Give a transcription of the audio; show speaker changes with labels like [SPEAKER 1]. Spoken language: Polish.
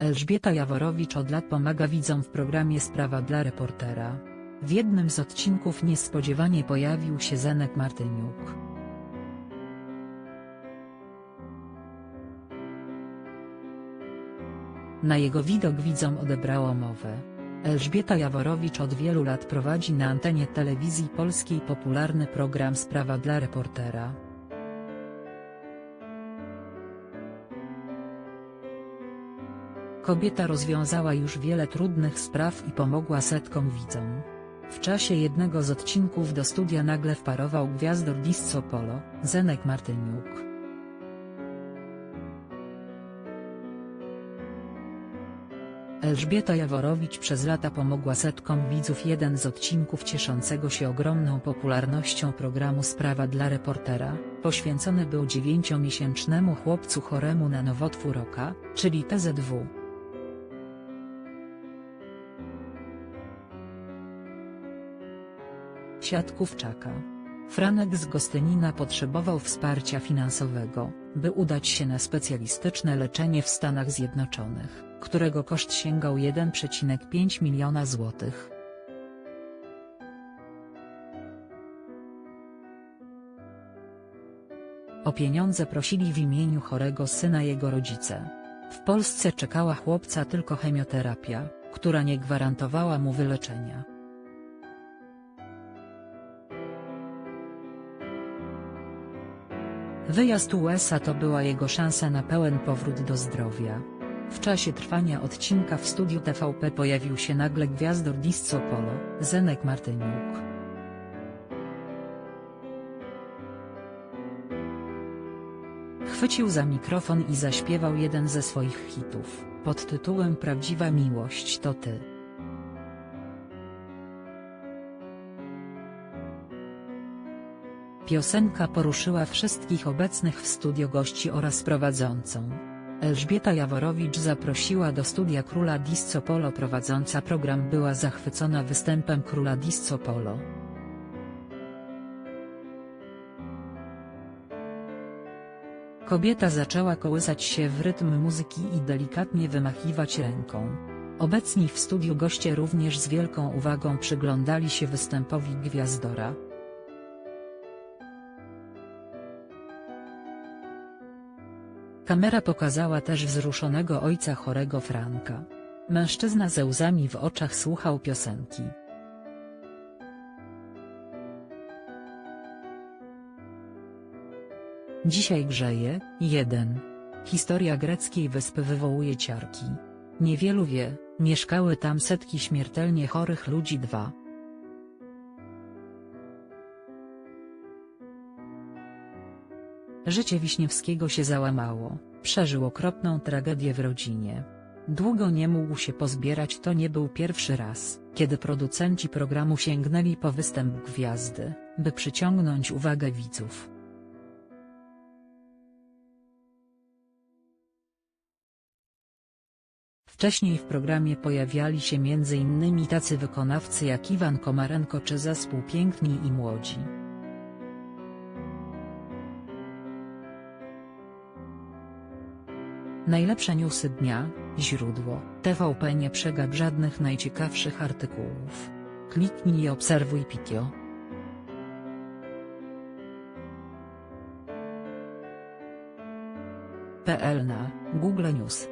[SPEAKER 1] Elżbieta Jaworowicz od lat pomaga widzom w programie Sprawa dla reportera. W jednym z odcinków niespodziewanie pojawił się Zenek Martyniuk. Na jego widok widzom odebrało mowę. Elżbieta Jaworowicz od wielu lat prowadzi na antenie telewizji polskiej popularny program Sprawa dla reportera. Kobieta rozwiązała już wiele trudnych spraw i pomogła setkom widzom. W czasie jednego z odcinków do studia nagle wparował gwiazdor Disco Polo, Zenek Martyniuk. Elżbieta Jaworowicz przez lata pomogła setkom widzów jeden z odcinków cieszącego się ogromną popularnością programu Sprawa dla reportera, poświęcony był dziewięciomiesięcznemu chłopcu choremu na nowotwór oka, czyli PZW. Siatkówczaka. Franek z Gostynina potrzebował wsparcia finansowego, by udać się na specjalistyczne leczenie w Stanach Zjednoczonych, którego koszt sięgał 1,5 miliona złotych. O pieniądze prosili w imieniu chorego syna jego rodzice. W Polsce czekała chłopca tylko chemioterapia, która nie gwarantowała mu wyleczenia. Wyjazd USA to była jego szansa na pełen powrót do zdrowia. W czasie trwania odcinka w studiu TVP pojawił się nagle gwiazdor Disco Polo, Zenek Martyniuk. Chwycił za mikrofon i zaśpiewał jeden ze swoich hitów, pod tytułem Prawdziwa miłość to ty. Piosenka poruszyła wszystkich obecnych w studio gości oraz prowadzącą. Elżbieta Jaworowicz zaprosiła do studia Króla Disco Polo prowadząca program była zachwycona występem Króla Disco Polo. Kobieta zaczęła kołysać się w rytm muzyki i delikatnie wymachiwać ręką. Obecni w studiu goście również z wielką uwagą przyglądali się występowi gwiazdora. Kamera pokazała też wzruszonego ojca chorego Franka. Mężczyzna ze łzami w oczach słuchał piosenki. Dzisiaj grzeje, 1. Historia greckiej wyspy wywołuje ciarki. Niewielu wie, mieszkały tam setki śmiertelnie chorych ludzi 2. Życie Wiśniewskiego się załamało, przeżył okropną tragedię w rodzinie. Długo nie mógł się pozbierać to nie był pierwszy raz, kiedy producenci programu sięgnęli po występ gwiazdy, by przyciągnąć uwagę widzów. Wcześniej w programie pojawiali się m.in. tacy wykonawcy jak Iwan Komarenko czy zespół Piękni i Młodzi. Najlepsze newsy dnia, źródło, TVP nie przegap żadnych najciekawszych artykułów. Kliknij i obserwuj Pitio. PL na Google News